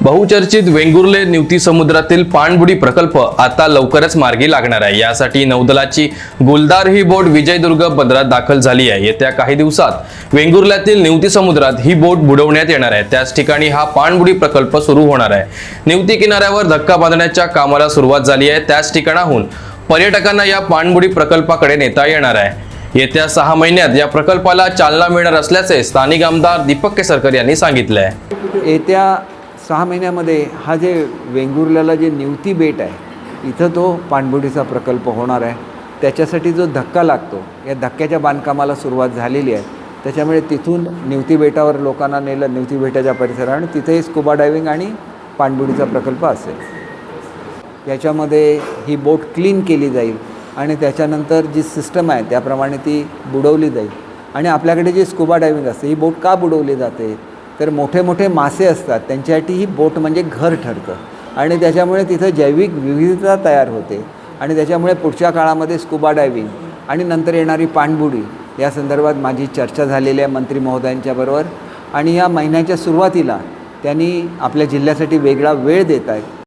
बहुचर्चित वेंगुर्ले निवती समुद्रातील पाणबुडी प्रकल्प आता लवकरच मार्गी लागणार आहे. यासाठी नौदलाची गुलदार ही बोट विजयदुर्ग बंदरात दाखल झाली आहे. येत्या काही दिवसात वेंगुर्ल्यातील निवती समुद्रात ही बोट बुडवण्यात येणार आहे. त्याच ठिकाणी हा पाणबुडी प्रकल्प सुरू होणार आहे. निवती किनाऱ्यावर धक्का बांधण्याच्या कामाला सुरुवात झाली आहे. त्याच ठिकाणाहून पर्यटकांना या पाणबुडी प्रकल्पाकडे नेता येणार आहे. येत्या सहा महिन्यात या प्रकल्पाला चालना मिळणार असल्याचे स्थानिक आमदार दीपक केसरकर यांनी सांगितले आहे. येत्या सहा महिन्यामध्ये हा जे वेंगुर्ल्याला जे निवती बेट आहे इथं तो पाणबुडीचा प्रकल्प होणार आहे. त्याच्यासाठी जो धक्का लागतो या धक्क्याच्या बांधकामाला सुरुवात झालेली आहे. त्याच्यामुळे तिथून निवती बेटावर लोकांना नेलं निवती बेटाच्या परिसरात आणि तिथेही स्कुबा डायव्हिंग आणि पाणबुडीचा प्रकल्प असेल. याच्यामध्ये ही बोट क्लीन केली जाईल आणि त्याच्यानंतर जी सिस्टम आहे त्याप्रमाणे ती बुडवली जाईल. आणि आपल्याकडे जी स्कुबा डायव्हिंग असते ही बोट का बुडवली जाते? तर मोठे मोठे मासे असतात त्यांच्यासाठी ही बोट म्हणजे घर ठरतं. आणि त्याच्यामुळे तिथं जैविक विविधता तयार होते. आणि त्याच्यामुळे पुढच्या काळामध्ये स्कुबा डायविंग आणि नंतर येणारी पाणबुडी या संदर्भात माझी चर्चा झालेली आहे मंत्री महोदयांच्याबरोबर आणि या महिन्याच्या सुरुवातीला त्यांनी आपल्या जिल्ह्यासाठी वेगळा वेळ देत आहेत.